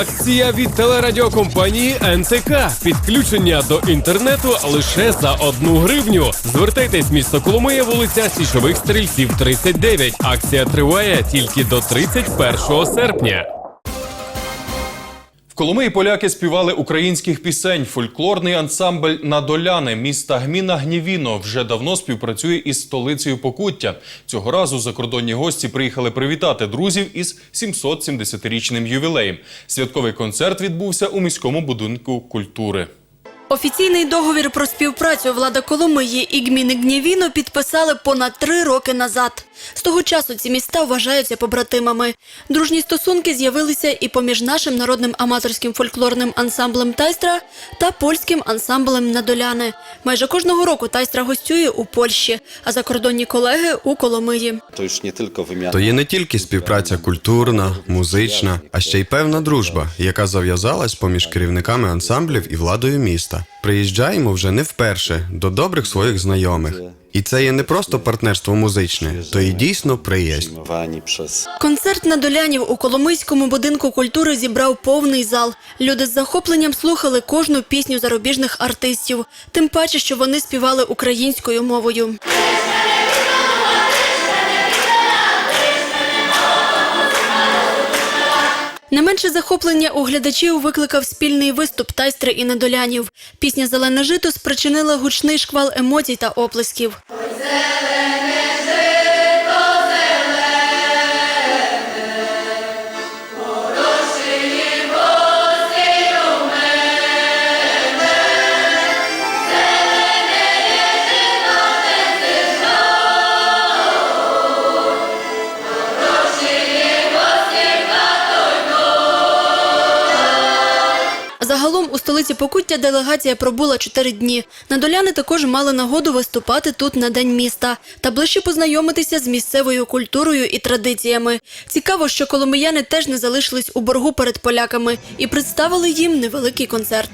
Акція від телерадіокомпанії НТК. Підключення до інтернету лише за одну гривню. Звертайтесь місто Коломия, вулиця Січових стрільців, 39. Акція триває тільки до 31 серпня. В Коломиї поляки співали українських пісень. Фольклорний ансамбль Надоляни міста Гміна Гнівіно вже давно співпрацює із столицею Покуття. Цього разу закордонні гості приїхали привітати друзів із 770-річним ювілеєм. Святковий концерт відбувся у міському будинку культури. Офіційний договір про співпрацю влада Коломиї і гміни Гнєвіно підписали понад три роки назад. З того часу ці міста вважаються побратимами. Дружні стосунки з'явилися і поміж нашим народним аматорським фольклорним ансамблем Тайстра та польським ансамблем Надоляни. Майже кожного року Тайстра гостює у Польщі, а закордонні колеги у Коломиї. То є не тільки співпраця культурна, музична, а ще й певна дружба, яка зав'язалась поміж керівниками ансамблів і владою міста. Приїжджаємо вже не вперше до добрих своїх знайомих. І це є не просто партнерство музичне, то і дійсно приязнь. Концерт на долянів у Коломийському будинку культури зібрав повний зал. Люди з захопленням слухали кожну пісню зарубіжних артистів, тим паче, що вони співали українською мовою. Не менше захоплення у глядачів викликав спільний виступ тайстри і недолянів. Пісня Зелене жито спричинила гучний шквал емоцій та оплесків. Загалом у столиці Покуття делегація пробула чотири дні. Надоляни також мали нагоду виступати тут на день міста та ближче познайомитися з місцевою культурою і традиціями. Цікаво, що коломияни теж не залишились у боргу перед поляками і представили їм невеликий концерт.